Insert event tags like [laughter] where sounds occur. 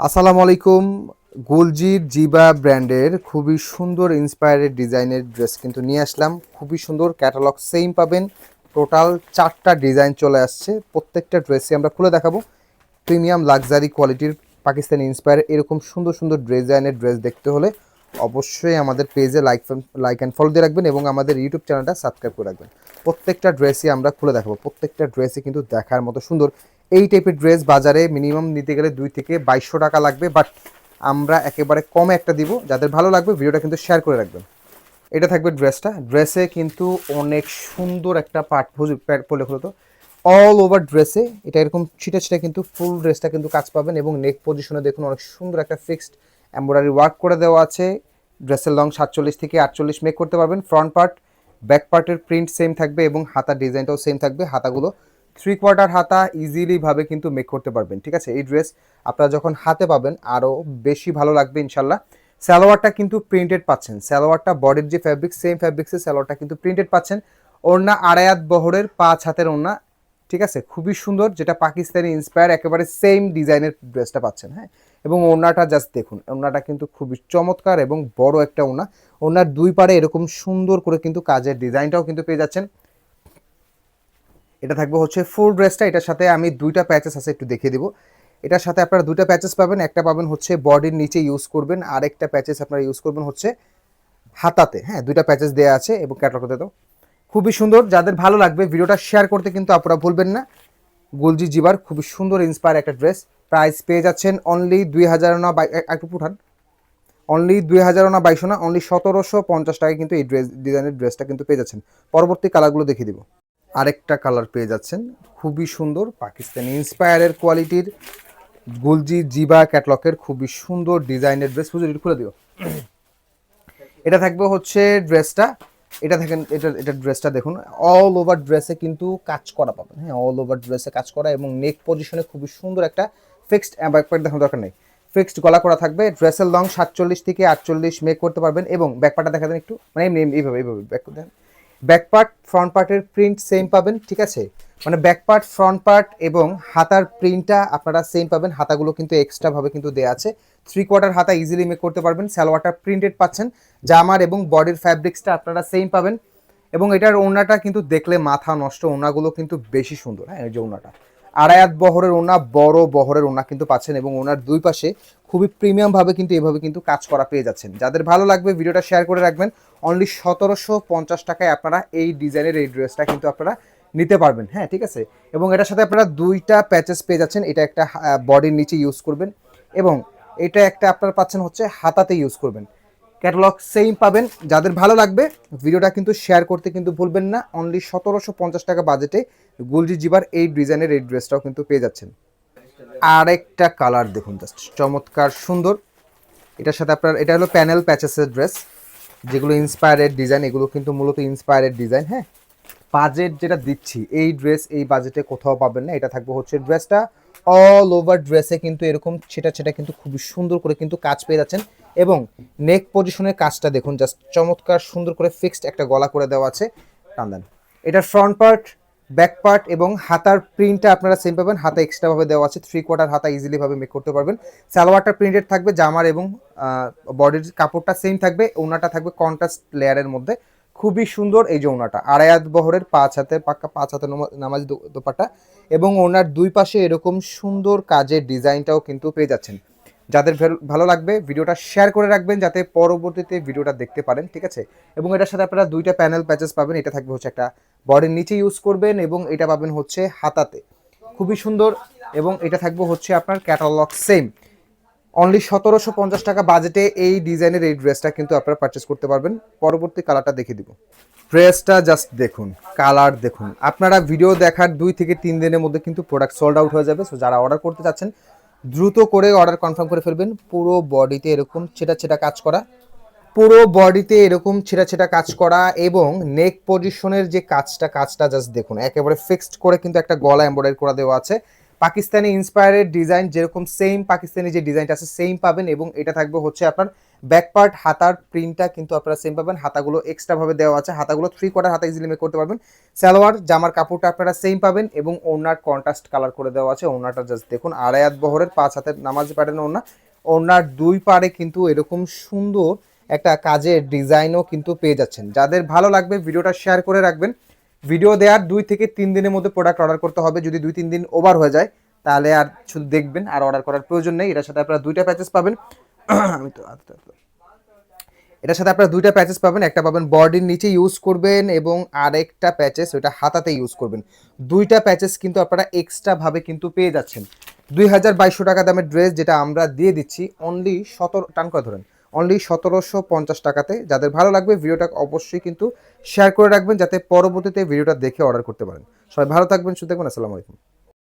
আসসালামু আলাইকুম। গুলজির জিবা ব্র্যান্ডের খুবই সুন্দর ইন্সপায়ারেড ডিজাইনের ড্রেস কিন্তু নিয়ে আসলাম। খুবই সুন্দর ক্যাটালগ সেম পাবেন। টোটাল চারটা ডিজাইন চলে আসছে। প্রত্যেকটা ড্রেসই আমরা খুলে দেখাবো। প্রিমিয়াম লাক্সারি কোয়ালিটির পাকিস্তানি ইন্সপায়ার এরকম সুন্দর সুন্দর ডিজাইনের ড্রেস দেখতে হলে অবশ্যই আমাদের পেজে লাইক লাইক অ্যান্ড ফলো দিয়ে রাখবেন এবং আমাদের ইউটিউব চ্যানেলটা সাবস্ক্রাইব করে রাখবেন। প্রত্যেকটা ড্রেসই আমরা খুলে দেখাবো। প্রত্যেকটা ড্রেসই কিন্তু দেখার মতো সুন্দর। এই টাইপের ড্রেস বাজারে মিনিমাম নিতে গেলে দুই থেকে বাইশশো টাকা লাগবে বাট আমরা একেবারে কমে একটা দিব। যাদের ভালো লাগবে, ভিডিওটা কিন্তু শেয়ার করে রাখবেন। এটা থাকবে ড্রেসটা ড্রেসে কিন্তু অনেক সুন্দর একটা পাট পলে হলো তো। অল ওভার ড্রেসে এটা এরকম ছিটে ছিটে কিন্তু ফুল ড্রেসটা কিন্তু কাজ পাবেন এবং নেক পজিশনে দেখুন অনেক সুন্দর একটা ফিক্সড এম্ব্রয়ডারি ওয়ার্ক করে দেওয়া আছে। ড্রেসের লং সাতচল্লিশ থেকে আটচল্লিশ মেক করতে পারবেন। ফ্রন্ট পার্ট ব্যাক পার্টের প্রিন্ট সেম থাকবে এবং হাতার ডিজাইনটাও সেম থাকবে। হাতাগুলো থ্রি কোয়ার্টার হাতা ইজিলিভাবে কিন্তু মেক করতে পারবেন, ঠিক আছে? এই ড্রেস আপনারা যখন হাতে পাবেন আরও বেশি ভালো লাগবে ইনশাল্লাহ। সালোয়ারটা কিন্তু প্রিন্টেড পাচ্ছেন। সালোয়ারটা বডির যে ফ্যাব্রিক সেম ফ্যাব্রিক্সের সালোয়ারটা কিন্তু প্রিন্টেড পাচ্ছেন। ওড়না আড়ায়াত বহরের পাঁচ হাতের ওড়না, ঠিক আছে? খুবই সুন্দর, যেটা পাকিস্তানি ইন্সপায়ার একেবারে সেম ডিজাইনের ড্রেসটা পাচ্ছেন হ্যাঁ? এবং ওড়নাটা জাস্ট দেখুন, ওড়নাটা কিন্তু খুবই চমৎকার এবং বড় একটা ওড়না। ওড়নার দুই পারে এরকম সুন্দর করে কিন্তু কাজের ডিজাইনটাও কিন্তু পেয়ে যাচ্ছেন। এটা থাকবে হচ্ছে ফুল ড্রেসটা এটার সাথে আমি দুইটা প্যাচেস আছে, একটু দেখিয়ে দেবো। এটার সাথে আপনারা দুইটা প্যাচেস পাবেন। একটা পাবেন হচ্ছে বডির নিচে ইউজ করবেন, আর একটা প্যাচেস আপনারা ইউজ করবেন হচ্ছে হাতাতে। হ্যাঁ দুইটা প্যাচেস দেওয়া আছে এবং ক্যাটালগতে তো খুবই সুন্দর। যাদের ভালো লাগবে ভিডিওটা শেয়ার করতে কিন্তু আপনারা ভুলবেন না। গুলজি জিবার খুবই সুন্দর ইন্সপায়ার একটা ড্রেস প্রাইস পেয়ে যাচ্ছেন অনলি দুই হাজার না বাই একটু পুঠান অনলি দুই হাজার না বাইশো না অনলি সতেরোশো পঞ্চাশ টাকায় কিন্তু এই ড্রেস ডিজাইনের ড্রেসটা কিন্তু পেয়ে যাচ্ছেন। পরবর্তী কালারগুলো দেখিয়ে দিব। আরেকটা কালার পেয়ে যাচ্ছেন। খুবই সুন্দর পাকিস্তানি ইন্সপায়ারের কোয়ালিটির গুলজি জিবা ক্যাটলকের খুবই সুন্দর ডিজাইনের ড্রেস বুঝে খুলে দিও। এটা থাকবে হচ্ছে ড্রেসটা এটা দেখেন এটা এটা ড্রেসটা দেখুন। অল ওভার ড্রেসে কিন্তু কাজ করা পাবেন। হ্যাঁ অল ওভার ড্রেসে কাজ করা এবং নেক পজিশনে খুবই সুন্দর একটা ফিক্সড ব্যাকপ্যাক দেখানোর দরকার নেই। ফিক্সড গলা করা থাকবে। ড্রেসের লং সাতচল্লিশ থেকে আটচল্লিশ মেক করতে পারবেন এবং ব্যাকপার্টটা দেখা দেন একটু মানে এইভাবে এইভাবে ব্যাক দেন। ব্যাক পার্ট ফ্রন্ট পার্টের প্রিন্ট সেম পাবেন, ঠিক আছে? মানে ব্যাক পার্ট ফ্রন্ট পার্ট এবং হাতার প্রিন্টটা আপনারা সেম পাবেন। হাতাগুলো কিন্তু এক্সট্রাভাবে কিন্তু দেওয়া আছে। থ্রি কোয়ার্টার হাতা ইজিলি মেক করতে পারবেন। স্যালোয়ারটা প্রিন্টেড পাচ্ছেন। জামার এবং বডির ফ্যাব্রিক্সটা আপনারা সেম পাবেন। এবং এটার ওনাটা কিন্তু দেখলে মাথা নষ্ট ওনাগুলো কিন্তু বেশি সুন্দর। হ্যাঁ এই যে ওনাটা আড়ায়াত বহরের ওনা, বড় বহরের ওনা কিন্তু পাচ্ছেন এবং ওনার দুই পাশে খুবই প্রিমিয়াম ভাবে কিন্তু এভাবে কিন্তু কাজ করা পেয়ে যাচ্ছেন। যাদের ভালো লাগবে ভিডিওটা শেয়ার করে রাখবেন। অনলি সতেরোশো পঞ্চাশ টাকায় আপনারা এই ডিজাইনের এই ড্রেসটা কিন্তু আপনারা নিতে পারবেন। হ্যাঁ ঠিক আছে? এবং এটার সাথে আপনারা দুইটা প্যাচেস পেয়ে যাচ্ছেন। এটা একটা বডির নিচে ইউজ করবেন এবং এটা একটা আপনারা পাচ্ছেন হচ্ছে হাতাতে ইউজ করবেন। ক্যাটালগ সেম পাবেন। যাদের ভালো লাগবে, ভিডিওটা কিন্তু শেয়ার করতে কিন্তু ভুলবেন না। অনলি সতেরোশো পঞ্চাশ টাকা বাজেটে গুলজি জিবার এই ডিজাইনের এই ড্রেসটাও কিন্তু পেয়ে যাচ্ছেন। আরেকটা কালার দেখুন জাস্ট চমৎকার, সুন্দর। এটার সাথে আপনার, এটা হলো প্যানেল প্যাচেসের ড্রেস যেগুলো ইন্সপায়ারেড ডিজাইন এগুলো কিন্তু মূলত ইন্সপায়ারেড ডিজাইন হ্যাঁ? বাজেট যেটা দিচ্ছি, এই ড্রেস এই বাজেটে কোথাও পাবেন না। এটা থাকবে হচ্ছে ড্রেসটা অল ওভার ড্রেসে কিন্তু এরকম ছেটা ছেটা কিন্তু খুবই সুন্দর করে কিন্তু কাজ পেয়ে যাচ্ছেন। এবং নেক পজিশনের কাজটা দেখুন জাস্ট চমৎকার সুন্দর করে ফিক্সড একটা গলা করে দেওয়া আছে টান্দান এটার ফ্রন্ট পার্ট ব্যাক পার্ট এবং হাতার প্রিন্টটা আপনারা সেম পাবেন, হাতা এক্সট্রা ভাবে দেওয়া আছে থ্রি কোয়ার্টার হাতা ইজিলি ভাবে মেক করতে পারবেন। সালোয়ারটা প্রিন্টেড থাকবে, জামার এবং বডির কাপড়টা সেম থাকবে, ওনাটা থাকবে কন্ট্রাস্ট লেয়ারের মধ্যে। খুবই সুন্দর এই যে ওনাটা আড়ায়াত বহরের পাঁচ হাতে, পাক্কা পাঁচ হাতে নামাজ দোপাটা এবং ওনার দুই পাশে এরকম সুন্দর কাজের ডিজাইনটাও কিন্তু পেয়ে যাচ্ছেন। যাদের ভালো লাগবে, ভিডিওটা শেয়ার করে রাখবেন যাতে পরবর্তীতে ভিডিওটা দেখতে পারেন, ঠিক আছে? এবং এটার সাথে আপনারা দুইটা প্যানেল প্যাচেস পাবেন, এটা থাকবে হচ্ছে একটা বডির নিচে ইউজ করবেন এবং এটা পাবেন হচ্ছে হাতাতে। খুবই সুন্দর এবং এটা থাকবে হচ্ছে আপনার ক্যাটালগ সেম অনলি সতেরোশো পঞ্চাশ টাকা বাজেটে এই ডিজাইনের এই ড্রেসটা কিন্তু আপনারা পারচেস করতে পারবেন। পরবর্তী কালারটা দেখে দিব। ড্রেসটা জাস্ট দেখুন কালার দেখুন। আপনারা ভিডিও দেখার দুই থেকে তিন দিনের মধ্যে কিন্তু প্রোডাক্ট সোল্ড আউট হয়ে যাবে। সো যারা অর্ডার করতে চাচ্ছেন দ্রুত করে অর্ডার কনফার্ম করে ফেলবেন। পুরো বডিতে এরকম ছেটা ছেটা কাজ করা। পুরো বডিতে এরকম ছেঁড়া ছেঁড়া কাজ করা এবং নেক পজিশনের যে কাজটা কাজটা জাস্ট দেখুন, একেবারে ফিক্সড করে কিন্তু একটা গলা এম্বয়ডারি করা দেওয়া আছে। পাকিস্তানি ইন্সপায়ারেড ডিজাইন যেরকম সেম পাকিস্তানি যে ডিজাইনটা আছে সেম পাবেন এবং এটা থাকবে হচ্ছে আপনার ব্যাক পার্ট হাতার প্রিন্টটা কিন্তু আপনারা সেম পাবেন। হাতাগুলো এক্সট্রা ভাবে দেওয়া আছে। হাতাগুলো থ্রি কোয়ার্টার হাতা ইজিলি মেক করতে পারবেন। সালোয়ার, জামার কাপড়টা আপনারা সেম পাবেন এবং ওনার কন্ট্রাস্ট কালার করে দেওয়া আছে। ওনাটা জাস্ট দেখুন আড়াই বহরের পাঁচ হাতের নামাজ প্যাটার্ন ওনা ওনার দুই পারে কিন্তু এরকম সুন্দর একটা কাজের ডিজাইনও কিন্তু পেয়ে যাচ্ছেন। যাদের ভালো লাগবে ভিডিওটা শেয়ার করে রাখবেন। ভিডিও দেওয়ার দুই থেকে তিন দিনের মধ্যে প্রোডাক্ট অর্ডার করতে হবে। যদি দুই, তিন দিন ওভার হয়ে যায় তাহলে আর শুধু দেখবেন আর অর্ডার করার প্রয়োজন নেই। এটার সাথে আপনারা দুইটা প্যাচেস পাবেন। [coughs] আমি তো। এটার সাথে আপনারা দুইটা প্যাচেস পাবেন। একটা পাবেন বডির নিচে ইউজ করবেন এবং আরেকটা প্যাচেস ওইটা হাতাতে ইউজ করবেন। দুইটা প্যাচেস কিন্তু আপনারা এক্সট্রা ভাবে কিন্তু পেয়ে যাচ্ছেন। দুই হাজার বাইশশো টাকা দামের ড্রেস যেটা আমরা দিয়ে দিচ্ছি অনলি সতেরো, টান করে ধরেন অনলি সতেরোশো পঞ্চাশ টাকাতে। যাদের ভালো লাগবে ভিডিওটা অবশ্যই কিন্তু শেয়ার করে রাখবেন, যাতে পরবর্তীতে ভিডিওটা দেখে অর্ডার করতে পারেন। সবাই ভালো থাকবেন শুধু দেখবেন আসসালামু আলাইকুম।